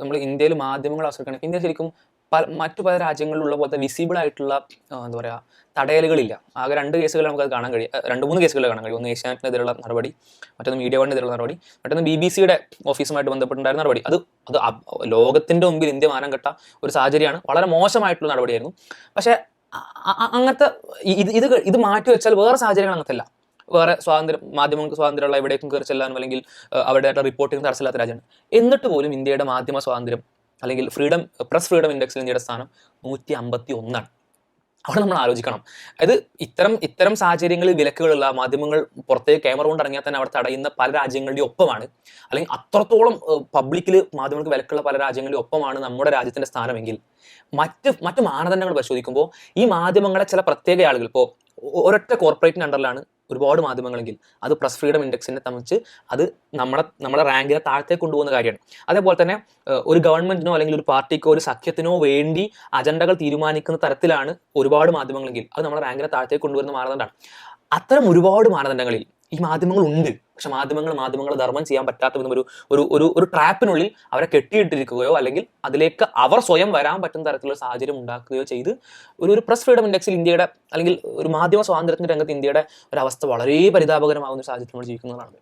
നമ്മൾ ഇന്ത്യയിൽ മാധ്യമങ്ങൾ ആശ്രയിക്കണം ഇന്ത്യ ശരിക്കും പല മറ്റു പല രാജ്യങ്ങളിലുള്ള പോലത്തെ വിസിബിൾ ആയിട്ടുള്ള എന്താ പറയുക തടയലുകളില്ല. ആകെ രണ്ട് കേസുകൾ നമുക്ക് അത് കാണാൻ കഴിയും. രണ്ട് മൂന്ന് കേസുകൾ കാണാൻ കഴിയും. ഒന്ന് ഏഷ്യാനെതിരെയുള്ള നടപടി മറ്റൊന്ന് മീഡിയ വണ്ണിനെതിരെയുള്ള നടപടി മറ്റൊന്ന് ബി ബി സിയുടെ ഓഫീസുമായിട്ട് ബന്ധപ്പെട്ടുണ്ടായിരുന്ന നടപടി. അത് അത് ലോകത്തിന്റെ മുമ്പിൽ ഇന്ത്യ മാനം കെട്ട ഒരു സാഹചര്യമാണ്. വളരെ മോശമായിട്ടുള്ള നടപടിയായിരുന്നു. പക്ഷേ അങ്ങനത്തെ ഇത് ഇത് ഇത് മാറ്റി വെച്ചാൽ വേറെ സാഹചര്യങ്ങൾ അങ്ങനത്തെ അല്ല വേറെ സ്വാതന്ത്ര്യം മാധ്യമങ്ങൾക്ക് സ്വാതന്ത്ര്യമുള്ള എവിടേക്കും കയറി ചെല്ലാനും അല്ലെങ്കിൽ അവരുടെ റിപ്പോർട്ടിംഗ് തടസ്സമില്ലാത്ത രാജ്യമാണ്. എന്നിട്ട് പോലും ഇന്ത്യയുടെ മാധ്യമ സ്വാതന്ത്ര്യം അല്ലെങ്കിൽ ഫ്രീഡം പ്രസ് ഫ്രീഡം ഇൻഡെക്സിൽ ഇന്ത്യയുടെ സ്ഥാനം നൂറ്റി അമ്പത്തി ഒന്നാണ് അവിടെ നമ്മൾ ആലോചിക്കണം. അതായത് ഇത്തരം ഇത്തരം സാഹചര്യങ്ങളിൽ വിലക്കുകളുള്ള മാധ്യമങ്ങൾ പുറത്തേക്ക് ക്യാമറ കൊണ്ട് ഇറങ്ങിയാൽ തന്നെ അവിടെ തടയുന്ന പല രാജ്യങ്ങളുടെ ഒപ്പമാണ്. അല്ലെങ്കിൽ അത്രത്തോളം പബ്ലിക്കിൽ മാധ്യമങ്ങൾക്ക് വിലക്കുള്ള പല രാജ്യങ്ങളുടെ ഒപ്പമാണ് നമ്മുടെ രാജ്യത്തിന്റെ സ്ഥാനമെങ്കിൽ. മറ്റ് മറ്റ് മാനദണ്ഡങ്ങൾ പരിശോധിക്കുമ്പോൾ ഈ മാധ്യമങ്ങളെ ചില പ്രത്യേക ആളുകൾ ഇപ്പോൾ ഒരൊറ്റ കോർപ്പറേറ്റിന് അണ്ടറിലാണ് ഒരുപാട് മാധ്യമങ്ങളെങ്കിൽ അത് പ്രസ് ഫ്രീഡം ഇൻഡെക്സിനെ തമ്മിച്ച് അത് നമ്മളെ നമ്മുടെ റാങ്കിനെ താഴത്തേക്ക് കൊണ്ടുപോകുന്ന കാര്യമാണ്. അതേപോലെ തന്നെ ഒരു ഗവൺമെന്റിനോ അല്ലെങ്കിൽ ഒരു പാർട്ടിക്കോ ഒരു സഖ്യത്തിനോ വേണ്ടി അജണ്ടകൾ തീരുമാനിക്കുന്ന തരത്തിലാണ് ഒരുപാട് മാധ്യമങ്ങളെങ്കിൽ അത് നമ്മുടെ റാങ്കിനെ താഴത്തേക്ക് കൊണ്ടുവരുന്ന മാനദണ്ഡമാണ്. അത്തരം ഒരുപാട് മാനദണ്ഡങ്ങളിൽ ഈ മാധ്യമങ്ങളുണ്ട്. പക്ഷെ മാധ്യമങ്ങൾ മാധ്യമങ്ങൾ ധർമ്മം ചെയ്യാൻ പറ്റാത്ത ഒരു ഒരു ഒരു ഒരു ട്രാപ്പിനുള്ളിൽ അവരെ കെട്ടിയിട്ടിരിക്കുകയോ അല്ലെങ്കിൽ അതിലേക്ക് അവർ സ്വയം വരാൻ പറ്റുന്ന തരത്തിലുള്ള സാഹചര്യം ഉണ്ടാക്കുകയോ ചെയ്ത് ഒരു ഒരു പ്രസ് ഫ്രീഡം ഇൻഡെക്സിൽ ഇന്ത്യയുടെ അല്ലെങ്കിൽ ഒരു മാധ്യമ സ്വാതന്ത്ര്യത്തിന്റെ രംഗത്ത് ഇന്ത്യയുടെ ഒരു അവസ്ഥ വളരെ പരിതാപകരമാകുന്ന ഒരു സാഹചര്യം നമ്മൾ ജീവിക്കുന്നതാണ്.